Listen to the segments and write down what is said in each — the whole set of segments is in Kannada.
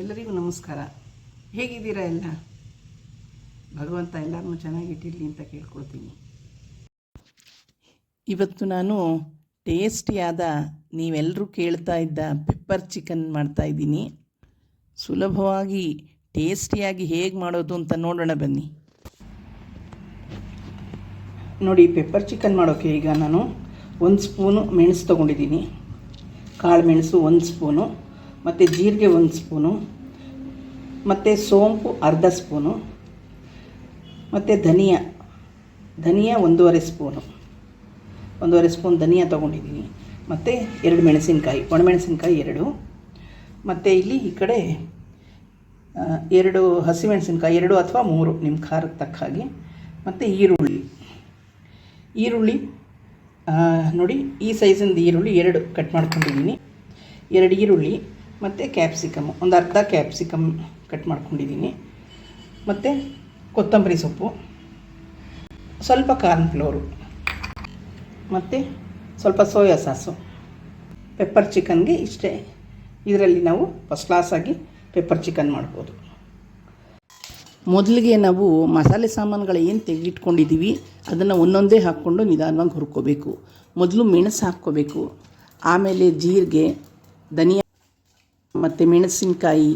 ಎಲ್ಲರಿಗೂ ನಮಸ್ಕಾರ. ಹೇಗಿದ್ದೀರಾ ಎಲ್ಲ? ಭಗವಂತ ಎಲ್ಲರನ್ನೂ ಚೆನ್ನಾಗಿಟ್ಟಿರಲಿ ಅಂತ ಕೇಳ್ಕೊಳ್ತೀನಿ. ಇವತ್ತು ನಾನು ಟೇಸ್ಟಿಯಾದ ನೀವೆಲ್ಲರೂ ಕೇಳ್ತಾ ಇದ್ದ ಪೆಪ್ಪರ್ ಚಿಕನ್ ಮಾಡ್ತಾ ಇದ್ದೀನಿ. ಸುಲಭವಾಗಿ, ಟೇಸ್ಟಿಯಾಗಿ ಹೇಗೆ ಮಾಡೋದು ಅಂತ ನೋಡೋಣ ಬನ್ನಿ. ನೋಡಿ ಪೆಪ್ಪರ್ ಚಿಕನ್ ಮಾಡೋಕ್ಕೆ ಈಗ ನಾನು ಒಂದು ಸ್ಪೂನು ಮೆಣಸು ತೊಗೊಂಡಿದ್ದೀನಿ. ಕಾಳು ಮೆಣಸು ಒಂದು ಸ್ಪೂನು ಮತ್ತು ಜೀರಿಗೆ ಒಂದು ಸ್ಪೂನು, ಮತ್ತು ಸೋಂಪು ಅರ್ಧ ಸ್ಪೂನು, ಮತ್ತು ಧನಿಯಾ ಧನಿಯಾ ಒಂದೂವರೆ ಸ್ಪೂನು. ಒಂದೂವರೆ ಸ್ಪೂನ್ ಧನಿಯಾ ತೊಗೊಂಡಿದ್ದೀನಿ. ಮತ್ತು ಎರಡು ಮೆಣಸಿನಕಾಯಿ, ಒಣಮೆಣಸಿನ್ಕಾಯಿ ಎರಡು. ಮತ್ತು ಇಲ್ಲಿ ಈ ಕಡೆ ಎರಡು ಹಸಿಮೆಣಸಿನ್ಕಾಯಿ ಎರಡು ಅಥವಾ ಮೂರು ನಿಮ್ಮ ಖಾರಕ್ಕೆ ತಕ್ಕ ಹಾಗೆ ಮತ್ತು ಈರುಳ್ಳಿ. ಈರುಳ್ಳಿ ನೋಡಿ ಈ ಸೈಜಿಂದ ಈರುಳ್ಳಿ ಎರಡು ಕಟ್ ಮಾಡ್ಕೊಂಡಿದ್ದೀನಿ. ಎರಡು ಈರುಳ್ಳಿ ಮತ್ತು ಕ್ಯಾಪ್ಸಿಕಮ್ ಒಂದು ಅರ್ಧ ಕ್ಯಾಪ್ಸಿಕಮ್ ಕಟ್ ಮಾಡ್ಕೊಂಡಿದ್ದೀನಿ ಮತ್ತು ಕೊತ್ತಂಬರಿ ಸೊಪ್ಪು, ಸ್ವಲ್ಪ ಕಾರ್ನ್ ಫ್ಲೋರು ಮತ್ತು ಸ್ವಲ್ಪ ಸೋಯಾ ಸಾಸು ಪೆಪ್ಪರ್ ಚಿಕನ್ಗೆ ಇಷ್ಟೇ. ಇದರಲ್ಲಿ ನಾವು ಫಸ್ಟ್ ಕ್ಲಾಸಾಗಿ ಪೆಪ್ಪರ್ ಚಿಕನ್ ಮಾಡ್ಬೋದು. ಮೊದಲಿಗೆ ನಾವು ಮಸಾಲೆ ಸಾಮಾನುಗಳು ಏನು ತೆಗೆದಿಟ್ಕೊಂಡಿದ್ದೀವಿ ಅದನ್ನು ಒಂದೊಂದೇ ಹಾಕ್ಕೊಂಡು ನಿಧಾನವಾಗಿ ಹುರ್ಕೋಬೇಕು. ಮೊದಲು ಮೆಣಸು ಹಾಕ್ಕೋಬೇಕು. ಆಮೇಲೆ ಜೀರಿಗೆ, ಧನಿಯಾ ಮತ್ತು ಮೆಣಸಿನಕಾಯಿ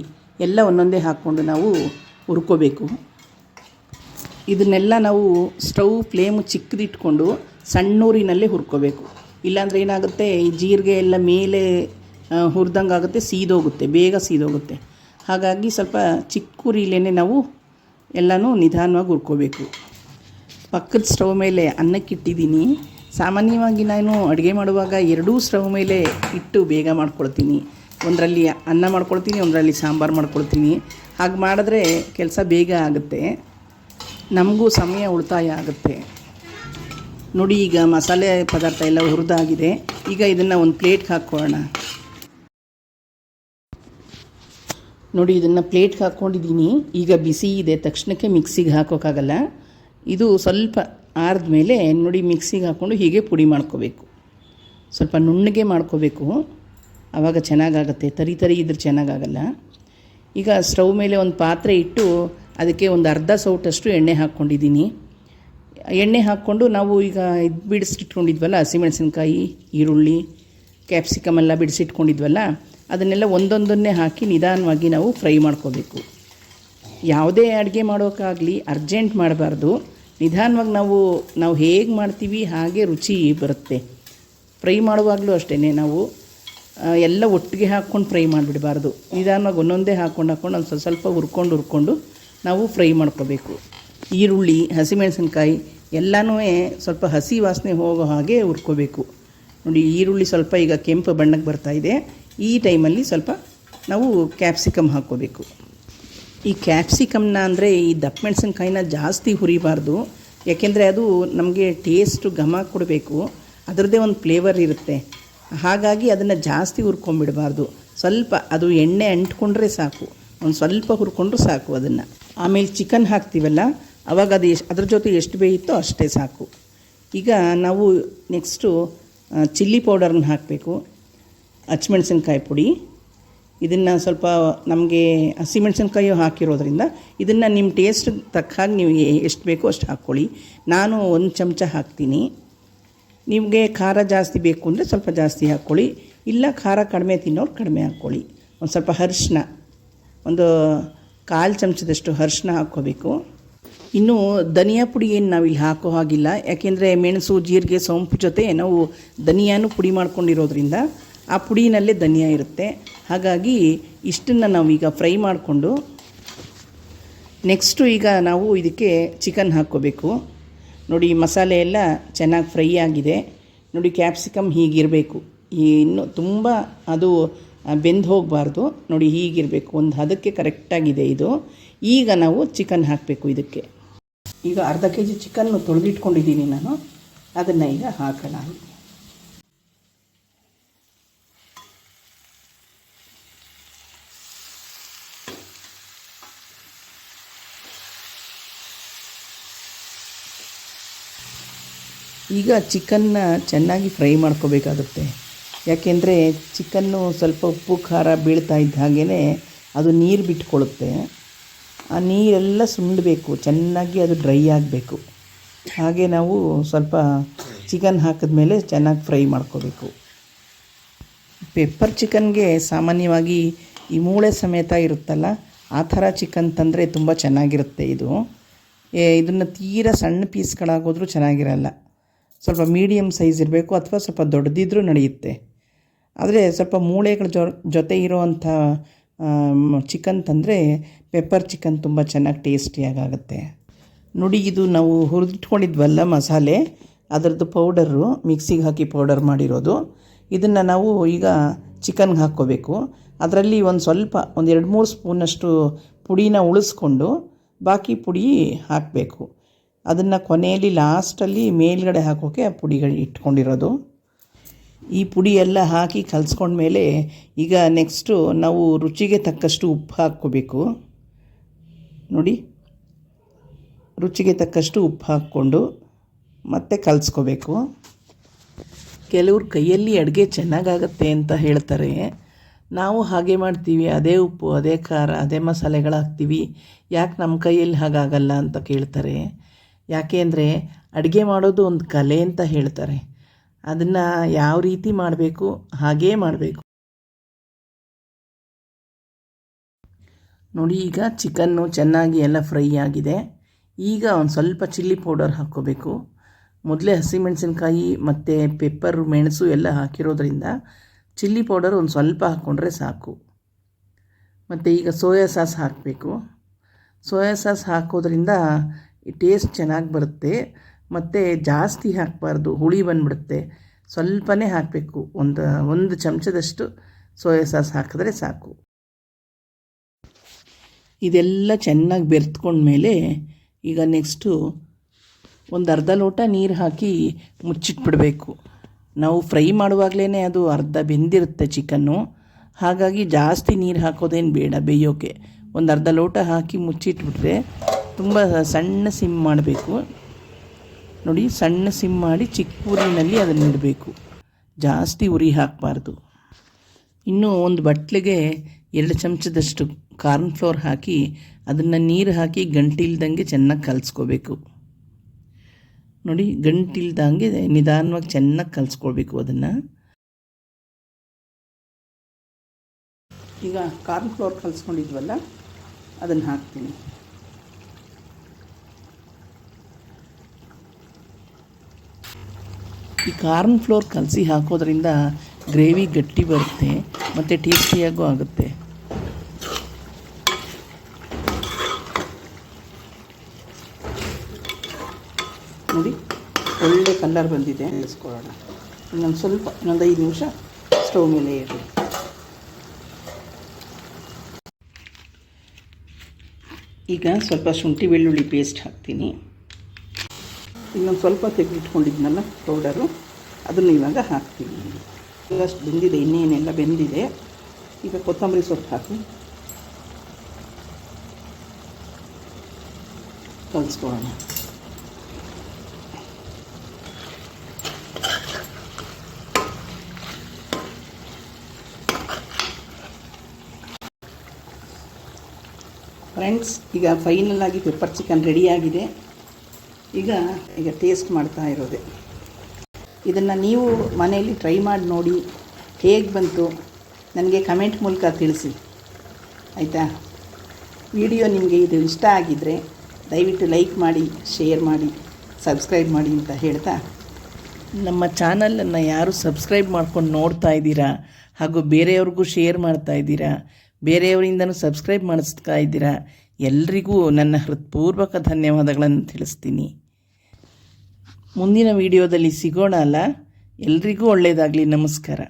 ಎಲ್ಲ ಒಂದೊಂದೇ ಹಾಕ್ಕೊಂಡು ನಾವು ಹುರ್ಕೋಬೇಕು. ಇದನ್ನೆಲ್ಲ ನಾವು ಸ್ಟವ್ ಫ್ಲೇಮ್ ಚಿಕ್ಕದಿಟ್ಕೊಂಡು ಸಣ್ಣೂರಿನಲ್ಲೇ ಹುರ್ಕೋಬೇಕು. ಇಲ್ಲಾಂದರೆ ಏನಾಗುತ್ತೆ, ಈ ಜೀರಿಗೆ ಎಲ್ಲ ಮೇಲೆ ಹುರಿದಂಗೆ ಆಗುತ್ತೆ ಸೀದೋಗುತ್ತೆ, ಬೇಗ ಸೀದೋಗುತ್ತೆ. ಹಾಗಾಗಿ ಸ್ವಲ್ಪ ಚಿಕ್ಕ ಉರಿಲೇ ನಾವು ಎಲ್ಲನೂ ನಿಧಾನವಾಗಿ ಹುರ್ಕೋಬೇಕು. ಪಕ್ಕದ ಸ್ಟವ್ ಮೇಲೆ ಅನ್ನಕ್ಕಿಟ್ಟಿದ್ದೀನಿ. ಸಾಮಾನ್ಯವಾಗಿ ನಾನು ಅಡುಗೆ ಮಾಡುವಾಗ ಎರಡೂ ಸ್ಟವ್ ಮೇಲೆ ಇಟ್ಟು ಬೇಗ ಮಾಡ್ಕೊಳ್ತೀನಿ. ಒಂದರಲ್ಲಿ ಅನ್ನ ಮಾಡ್ಕೊಳ್ತೀನಿ, ಒಂದರಲ್ಲಿ ಸಾಂಬಾರು ಮಾಡ್ಕೊಳ್ತೀನಿ. ಹಾಗೆ ಮಾಡಿದ್ರೆ ಕೆಲಸ ಬೇಗ ಆಗುತ್ತೆ. ನಮಗೂ ಸಮಯ ಉಳಿತಾಯ ಆಗುತ್ತೆ. ನೋಡಿ, ಈಗ ಮಸಾಲೆ ಪದಾರ್ಥ ಎಲ್ಲ ಹುರಿದಾಗಿದೆ. ಈಗ ಇದನ್ನು ಒಂದು ಪ್ಲೇಟ್ಗೆ ಹಾಕ್ಕೊಳ್ಳೋಣ. ನೋಡಿ, ಇದನ್ನು ಪ್ಲೇಟ್ಗೆ ಹಾಕ್ಕೊಂಡಿದ್ದೀನಿ. ಈಗ ಬಿಸಿ ಇದೆ. ತಕ್ಷಣಕ್ಕೆ ಮಿಕ್ಸಿಗೆ ಹಾಕೋಕ್ಕಾಗಲ್ಲ. ಇದು ಸ್ವಲ್ಪ ಆರಿದ ಮೇಲೆ ನೋಡಿ, ಮಿಕ್ಸಿಗೆ ಹಾಕ್ಕೊಂಡು ಹೀಗೆ ಪುಡಿ ಮಾಡ್ಕೋಬೇಕು. ಸ್ವಲ್ಪ ನುಣ್ಣಗೆ ಮಾಡ್ಕೋಬೇಕು. ಆವಾಗ ಚೆನ್ನಾಗಾಗತ್ತೆ. ತರಿ ತರಿ ಇದ್ರೆ ಚೆನ್ನಾಗಾಗಲ್ಲ. ಈಗ ಸ್ಟವ್ ಮೇಲೆ ಒಂದು ಪಾತ್ರೆ ಇಟ್ಟು ಅದಕ್ಕೆ ಒಂದು ಅರ್ಧ ಸೌಟಷ್ಟು ಎಣ್ಣೆ ಹಾಕ್ಕೊಂಡಿದ್ದೀನಿ. ಎಣ್ಣೆ ಹಾಕ್ಕೊಂಡು ನಾವು ಈಗ ಇದು ಬಿಡಿಸಿಟ್ಕೊಂಡಿದ್ವಲ್ಲ, ಹಸಿಮೆಣಸಿನ್ಕಾಯಿ, ಈರುಳ್ಳಿ, ಕ್ಯಾಪ್ಸಿಕಮ್ ಎಲ್ಲ ಬಿಡಿಸಿಟ್ಕೊಂಡಿದ್ವಲ್ಲ, ಅದನ್ನೆಲ್ಲ ಒಂದೊಂದನ್ನೇ ಹಾಕಿ ನಿಧಾನವಾಗಿ ನಾವು ಫ್ರೈ ಮಾಡ್ಕೋಬೇಕು. ಯಾವುದೇ ಅಡುಗೆ ಮಾಡೋಕ್ಕಾಗಲಿ, ಅರ್ಜೆಂಟ್ ಮಾಡಬಾರ್ದು. ನಿಧಾನವಾಗಿ ನಾವು ನಾವು ಹೇಗೆ ಮಾಡ್ತೀವಿ, ಹಾಗೆ ರುಚಿ ಬರುತ್ತೆ. ಫ್ರೈ ಮಾಡುವಾಗಲೂ ಅಷ್ಟೇ ನಾವು. ಎಲ್ಲ ಒಟ್ಟಿಗೆ ಹಾಕ್ಕೊಂಡು ಫ್ರೈ ಮಾಡಿಬಿಡಬಾರ್ದು. ನಿಧಾನವಾಗಿ ಒಂದೊಂದೇ ಹಾಕ್ಕೊಂಡು ಹಾಕ್ಕೊಂಡು ಒಂದು ಸ್ವಲ್ಪ ಸ್ವಲ್ಪ ಹುರ್ಕೊಂಡು ಹುರ್ಕೊಂಡು ನಾವು ಫ್ರೈ ಮಾಡ್ಕೋಬೇಕು. ಈರುಳ್ಳಿ, ಹಸಿಮೆಣಸಿನ್ಕಾಯಿ ಎಲ್ಲನೂ ಸ್ವಲ್ಪ ಹಸಿ ವಾಸನೆ ಹೋಗೋ ಹಾಗೆ ಹುರ್ಕೋಬೇಕು. ನೋಡಿ, ಈರುಳ್ಳಿ ಸ್ವಲ್ಪ ಈಗ ಕೆಂಪು ಬಣ್ಣಕ್ಕೆ ಬರ್ತಾ ಇದೆ. ಈ ಟೈಮಲ್ಲಿ ಸ್ವಲ್ಪ ನಾವು ಕ್ಯಾಪ್ಸಿಕಮ್ ಹಾಕ್ಕೋಬೇಕು. ಈ ಕ್ಯಾಪ್ಸಿಕಮ್ನ ಅಂದರೆ ಈ ದಪ್ಪ ಮೆಣಸಿನ್ಕಾಯಿನ ಜಾಸ್ತಿ ಹುರಿಬಾರ್ದು. ಯಾಕೆಂದರೆ ಅದು ನಮಗೆ ಟೇಸ್ಟು ಘಮ ಕೊಡಬೇಕು. ಅದರದ್ದೇ ಒಂದು ಫ್ಲೇವರ್ ಇರುತ್ತೆ. ಹಾಗಾಗಿ ಅದನ್ನು ಜಾಸ್ತಿ ಹುರ್ಕೊಂಬಿಡಬಾರ್ದು ಸ್ವಲ್ಪ ಅದು ಎಣ್ಣೆ ಅಂಟ್ಕೊಂಡ್ರೆ ಸಾಕು. ಒಂದು ಸ್ವಲ್ಪ ಹುರ್ಕೊಂಡ್ರೆ ಸಾಕು ಅದನ್ನು. ಆಮೇಲೆ ಚಿಕನ್ ಹಾಕ್ತೀವಲ್ಲ, ಅವಾಗ ಅದು ಎಷ್ಟು, ಅದ್ರ ಜೊತೆ ಎಷ್ಟು ಬೇಯಿತ್ತೋ ಅಷ್ಟೇ ಸಾಕು. ಈಗ ನಾವು ನೆಕ್ಸ್ಟು ಚಿಲ್ಲಿ ಪೌಡರ್ನ ಹಾಕಬೇಕು. ಹಚ್ಮೆಣ್ಸಿನ್ಕಾಯಿ ಪುಡಿ. ಇದನ್ನು ಸ್ವಲ್ಪ ನಮಗೆ ಹಸಿಮೆಣ್ಸಿನ್ಕಾಯಿ ಹಾಕಿರೋದ್ರಿಂದ ಇದನ್ನು ನಿಮ್ಮ ಟೇಸ್ಟ್ ತಕ್ಕ ಹಾಗೆ ನೀವು ಎಷ್ಟು ಬೇಕೋ ಅಷ್ಟು ಹಾಕ್ಕೊಳ್ಳಿ. ನಾನು ಒಂದು ಚಮಚ ಹಾಕ್ತೀನಿ. ನಿಮಗೆ ಖಾರ ಜಾಸ್ತಿ ಬೇಕು ಅಂದರೆ ಸ್ವಲ್ಪ ಜಾಸ್ತಿ ಹಾಕ್ಕೊಳ್ಳಿ. ಇಲ್ಲ ಖಾರ ಕಡಿಮೆ ತಿನ್ನೋರು ಕಡಿಮೆ ಹಾಕ್ಕೊಳ್ಳಿ. ಒಂದು ಸ್ವಲ್ಪ ಅರಿಶಿನ, ಒಂದು ಕಾಲು ಚಮಚದಷ್ಟು ಅರಿಶಿನ ಹಾಕ್ಕೋಬೇಕು. ಇನ್ನು ಧನಿಯಾ ಪುಡಿ ಏನು ನಾವಿಲ್ಲಿ ಹಾಕೋ ಹಾಗಿಲ್ಲ. ಯಾಕೆಂದರೆ ಮೆಣಸು, ಜೀರಿಗೆ, ಸೋಂಪು ಜೊತೆ ನಾವು ಧನಿಯಾನು ಪುಡಿ ಮಾಡ್ಕೊಂಡಿರೋದ್ರಿಂದ ಆ ಪುಡಿನಲ್ಲೇ ಧನಿಯಾ ಇರುತ್ತೆ. ಹಾಗಾಗಿ ಇಷ್ಟನ್ನು ನಾವೀಗ ಫ್ರೈ ಮಾಡಿಕೊಂಡು, ನೆಕ್ಸ್ಟು ಈಗ ನಾವು ಇದಕ್ಕೆ ಚಿಕನ್ ಹಾಕ್ಕೋಬೇಕು. ನೋಡಿ ಮಸಾಲೆ ಎಲ್ಲ ಚೆನ್ನಾಗಿ ಫ್ರೈ ಆಗಿದೆ. ನೋಡಿ ಕ್ಯಾಪ್ಸಿಕಮ್ ಹೀಗಿರಬೇಕು. ಈ ಇನ್ನು ತುಂಬ ಅದು ಬೆಂದು ಹೋಗಬಾರ್ದು. ನೋಡಿ, ಹೀಗಿರಬೇಕು. ಒಂದು ಹದಕ್ಕೆ ಕರೆಕ್ಟಾಗಿದೆ ಇದು. ಈಗ ನಾವು ಚಿಕನ್ ಹಾಕಬೇಕು ಇದಕ್ಕೆ. ಈಗ ಅರ್ಧ ಕೆ ಜಿ ಚಿಕನ್ನು ತೊಳೆದಿಟ್ಕೊಂಡಿದ್ದೀನಿ ನಾನು. ಅದನ್ನು ಈಗ ಹಾಕೋಣ. ಈಗ ಚಿಕನ್ನ ಚೆನ್ನಾಗಿ ಫ್ರೈ ಮಾಡ್ಕೋಬೇಕಾಗುತ್ತೆ. ಯಾಕೆಂದರೆ ಚಿಕನ್ನು ಸ್ವಲ್ಪ ಉಪ್ಪು, ಖಾರ ಬೀಳ್ತಾ ಇದ್ದ ಹಾಗೇ ಅದು ನೀರು ಬಿಟ್ಕೊಳ್ಳುತ್ತೆ. ಆ ನೀರೆಲ್ಲ ಸುಂಡಬೇಕು, ಚೆನ್ನಾಗಿ ಅದು ಡ್ರೈ ಆಗಬೇಕು. ಹಾಗೆ ನಾವು ಸ್ವಲ್ಪ ಚಿಕನ್ ಹಾಕಿದ್ಮೇಲೆ ಚೆನ್ನಾಗಿ ಫ್ರೈ ಮಾಡ್ಕೋಬೇಕು. ಪೆಪ್ಪರ್ ಚಿಕನ್ಗೆ ಸಾಮಾನ್ಯವಾಗಿ ಈ ಮೂಳೆ ಸಮೇತ ಇರುತ್ತಲ್ಲ, ಆ ಥರ ಚಿಕನ್ ತಂದರೆ ತುಂಬ ಚೆನ್ನಾಗಿರುತ್ತೆ ಇದು. ಇದನ್ನು ತೀರಾ ಸಣ್ಣ ಪೀಸ್ಗಳಾಗೋದ್ರೂ ಚೆನ್ನಾಗಿರಲ್ಲ. ಸ್ವಲ್ಪ ಮೀಡಿಯಮ್ ಸೈಜ್ ಇರಬೇಕು ಅಥವಾ ಸ್ವಲ್ಪ ದೊಡ್ಡದಿದ್ರೂ ನಡೆಯುತ್ತೆ. ಆದರೆ ಸ್ವಲ್ಪ ಮೂಳೆಗಳ ಜೊ, ಜೊತೆ ಇರೋವಂಥ ಚಿಕನ್ ತಂದರೆ ಪೆಪ್ಪರ್ ಚಿಕನ್ ತುಂಬ ಚೆನ್ನಾಗಿ ಟೇಸ್ಟಿಯಾಗುತ್ತೆ ನೋಡಿ, ಇದು ನಾವು ಹುರಿದಿಟ್ಕೊಂಡಿದ್ವಲ್ಲ ಮಸಾಲೆ, ಅದರದ್ದು ಪೌಡರು ಮಿಕ್ಸಿಗೆ ಹಾಕಿ ಪೌಡರ್ ಮಾಡಿರೋದು. ಇದನ್ನು ನಾವು ಈಗ ಚಿಕನ್ಗೆ ಹಾಕ್ಕೋಬೇಕು. ಅದರಲ್ಲಿ ಒಂದು ಸ್ವಲ್ಪ, ಒಂದು ಎರಡು ಮೂರು ಸ್ಪೂನಷ್ಟು ಪುಡಿನ ಉಳಿಸ್ಕೊಂಡು, ಬಾಕಿ ಪುಡಿ ಹಾಕಬೇಕು. ಅದನ್ನು ಕೊನೆಯಲ್ಲಿ ಲಾಸ್ಟಲ್ಲಿ ಮೇಲ್ಗಡೆ ಹಾಕೋಕ್ಕೆ ಆ ಪುಡಿಗಳು ಇಟ್ಕೊಂಡಿರೋದು. ಈ ಪುಡಿ ಎಲ್ಲ ಹಾಕಿ ಕಲಿಸ್ಕೊಂಡ್ಮೇಲೆ ಈಗ ನೆಕ್ಸ್ಟು ನಾವು ರುಚಿಗೆ ತಕ್ಕಷ್ಟು ಉಪ್ಪು ಹಾಕ್ಕೋಬೇಕು. ನೋಡಿ, ರುಚಿಗೆ ತಕ್ಕಷ್ಟು ಉಪ್ಪು ಹಾಕ್ಕೊಂಡು ಮತ್ತೆ ಕಲಿಸ್ಕೋಬೇಕು. ಕೆಲವ್ರು ಕೈಯಲ್ಲಿ ಅಡುಗೆ ಚೆನ್ನಾಗಾಗತ್ತೆ ಅಂತ ಹೇಳ್ತಾರೆ. ನಾವು ಹಾಗೆ ಮಾಡ್ತೀವಿ, ಅದೇ ಉಪ್ಪು, ಅದೇ ಖಾರ, ಅದೇ ಮಸಾಲೆಗಳು ಹಾಕ್ತೀವಿ. ಯಾಕೆ ನಮ್ಮ ಕೈಯಲ್ಲಿ ಹಾಗಾಗಲ್ಲ ಅಂತ ಕೇಳ್ತಾರೆ. ಯಾಕೆ ಅಂದರೆ ಅಡುಗೆ ಮಾಡೋದು ಒಂದು ಕಲೆ ಅಂತ ಹೇಳ್ತಾರೆ. ಅದನ್ನು ಯಾವ ರೀತಿ ಮಾಡಬೇಕು, ಹಾಗೇ ಮಾಡಬೇಕು. ನೋಡಿ, ಈಗ ಚಿಕನ್ನು ಚೆನ್ನಾಗಿ ಎಲ್ಲ ಫ್ರೈ ಆಗಿದೆ. ಈಗ ಒಂದು ಸ್ವಲ್ಪ ಚಿಲ್ಲಿ ಪೌಡರ್ ಹಾಕ್ಕೋಬೇಕು. ಮೊದಲೇ ಹಸಿಮೆಣಸಿನ್ಕಾಯಿ ಮತ್ತು ಪೆಪ್ಪರ್, ಮೆಣಸು ಎಲ್ಲ ಹಾಕಿರೋದ್ರಿಂದ ಚಿಲ್ಲಿ ಪೌಡರ್ ಒಂದು ಸ್ವಲ್ಪ ಹಾಕ್ಕೊಂಡ್ರೆ ಸಾಕು. ಮತ್ತು ಈಗ ಸೋಯಾ ಸಾಸ್ ಹಾಕಬೇಕು. ಸೋಯಾ ಸಾಸ್ ಹಾಕೋದ್ರಿಂದ ಟೇಸ್ಟ್ ಚೆನ್ನಾಗಿ ಬರುತ್ತೆ. ಮತ್ತು ಜಾಸ್ತಿ ಹಾಕಬಾರ್ದು, ಹುಳಿ ಬಂದುಬಿಡುತ್ತೆ. ಸ್ವಲ್ಪನೇ ಹಾಕಬೇಕು. ಒಂದು ಒಂದು ಚಮಚದಷ್ಟು ಸೋಯಾ ಸಾಸ್ ಹಾಕಿದ್ರೆ ಸಾಕು. ಇದೆಲ್ಲ ಚೆನ್ನಾಗಿ ಬೆರೆತ್ಕೊಂಡ್ಮೇಲೆ ಈಗ ನೆಕ್ಸ್ಟು ಒಂದು ಅರ್ಧ ಲೋಟ ನೀರು ಹಾಕಿ ಮುಚ್ಚಿಟ್ಬಿಡಬೇಕು. ನಾವು ಫ್ರೈ ಮಾಡುವಾಗಲೇ ಅದು ಅರ್ಧ ಬೆಂದಿರುತ್ತೆ ಚಿಕನ್ನು. ಹಾಗಾಗಿ ಜಾಸ್ತಿ ನೀರು ಹಾಕೋದೇನು ಬೇಡ, ಬೇಯೋಕೆ. ಒಂದು ಅರ್ಧ ಲೋಟ ಹಾಕಿ ಮುಚ್ಚಿಟ್ಬಿಟ್ರೆ ತುಂಬ ಸಣ್ಣ ಸಿಮ್ ಮಾಡಬೇಕು. ನೋಡಿ, ಸಣ್ಣ ಸಿಮ್ ಮಾಡಿ ಚಿಕ್ಕ ಉರಿನಲ್ಲಿ ಅದನ್ನು ಇಡಬೇಕು. ಜಾಸ್ತಿ ಉರಿ ಹಾಕಬಾರ್ದು. ಇನ್ನು ಒಂದು ಬಟ್ಲಿಗೆ ಎರಡು ಚಮಚದಷ್ಟು ಕಾರ್ನ್ ಫ್ಲೋರ್ ಹಾಕಿ ಅದನ್ನು ನೀರು ಹಾಕಿ ಗಂಟಿಲ್ದಂಗೆ ಚೆನ್ನಾಗಿ ಕಲಿಸ್ಕೋಬೇಕು. ನೋಡಿ, ಗಂಟಿಲ್ದಂಗೆ ನಿಧಾನವಾಗಿ ಚೆನ್ನಾಗಿ ಕಲಿಸ್ಕೊಳ್ಬೇಕು ಅದನ್ನು. ಈಗ ಕಾರ್ನ್ ಫ್ಲೋರ್ ಕಲಿಸ್ಕೊಂಡಿದ್ವಲ್ಲ, ಅದನ್ನು ಹಾಕ್ತೀನಿ. ಈ ಕಾರ್ನ್ ಫ್ಲೋರ್ ಕಲಸಿ ಹಾಕೋದ್ರಿಂದ ಗ್ರೇವಿ ಗಟ್ಟಿ ಬರುತ್ತೆ ಮತ್ತು ಟೇಸ್ಟಿಯಾಗೂ ಆಗುತ್ತೆ. ನೋಡಿ ಒಳ್ಳೆ ಕಲರ್ ಬಂದಿದೆ. ಇಳಿಸ್ಕೊಳ್ಳೋಣ ಇನ್ನೊಂದು ಸ್ವಲ್ಪ ಇನ್ನೊಂದು ಐದು ನಿಮಿಷ ಸ್ಟವ್ ಮೇಲೆ ಇರಲಿ ಈಗ ಸ್ವಲ್ಪ ಶುಂಠಿ ಬೆಳ್ಳುಳ್ಳಿ ಪೇಸ್ಟ್ ಹಾಕ್ತೀನಿ. ಇನ್ನೊಂದು ಸ್ವಲ್ಪ ತೆಗೆದಿಟ್ಕೊಂಡಿದ್ನಲ್ಲ ಪೌಡರು ಅದನ್ನು ಇವಾಗ ಹಾಕ್ತೀವಿ ಅಷ್ಟು ಬೆಂದಿದೆ, ಇನ್ನೇನೆಲ್ಲ ಬೆಂದಿದೆ. ಈಗ ಕೊತ್ತಂಬರಿ ಸೊಪ್ಪು ಹಾಕಿ. ಕಲಿಸ್ಕೊಳ್ಳೋಣ. ಫ್ರೆಂಡ್ಸ್ ಈಗ ಫೈನಲ್ ಆಗಿ ಪೆಪ್ಪರ್ ಚಿಕನ್ ರೆಡಿಯಾಗಿದೆ ಈಗ ಈಗ ಟೇಸ್ಟ್ ಮಾಡ್ತಾ ಇರೋದೆ. ಇದನ್ನು ನೀವು ಮನೆಯಲ್ಲಿ ಟ್ರೈ ಮಾಡಿ ನೋಡಿ ಹೇಗೆ ಬಂತು ನನಗೆ ಕಮೆಂಟ್ ಮೂಲಕ ತಿಳಿಸಿ. ಆಯಿತಾ? ವಿಡಿಯೋ ನಿಮಗೆ ಇದು ಇಷ್ಟ ಆಗಿದ್ದರೆ ದಯವಿಟ್ಟು ಲೈಕ್ ಮಾಡಿ ಶೇರ್ ಮಾಡಿ ಸಬ್ಸ್ಕ್ರೈಬ್ ಮಾಡಿ ಅಂತ ಹೇಳ್ತಾ? ನಮ್ಮ ಚಾನಲನ್ನು ಯಾರು ಸಬ್ಸ್ಕ್ರೈಬ್ ಮಾಡ್ಕೊಂಡು ನೋಡ್ತಾ ಇದ್ದೀರಾ ಹಾಗೂ ಬೇರೆಯವ್ರಿಗೂ ಶೇರ್ ಮಾಡ್ತಾ ಇದ್ದೀರಾ, ಬೇರೆಯವರಿಂದನೂ ಸಬ್ಸ್ಕ್ರೈಬ್ ಮಾಡಿಸ್ತಾ ಇದ್ದೀರಾ, ಎಲ್ರಿಗೂ ನನ್ನ ಹೃತ್ಪೂರ್ವಕ ಧನ್ಯವಾದಗಳನ್ನು ತಿಳಿಸ್ತೀನಿ. ಮುಂದಿನ ವಿಡಿಯೋದಲ್ಲಿ ಸಿಗೋಣ ಅಲ್ಲ? ಎಲ್ರಿಗೂ ಒಳ್ಳೆಯದಾಗಲಿ ನಮಸ್ಕಾರ.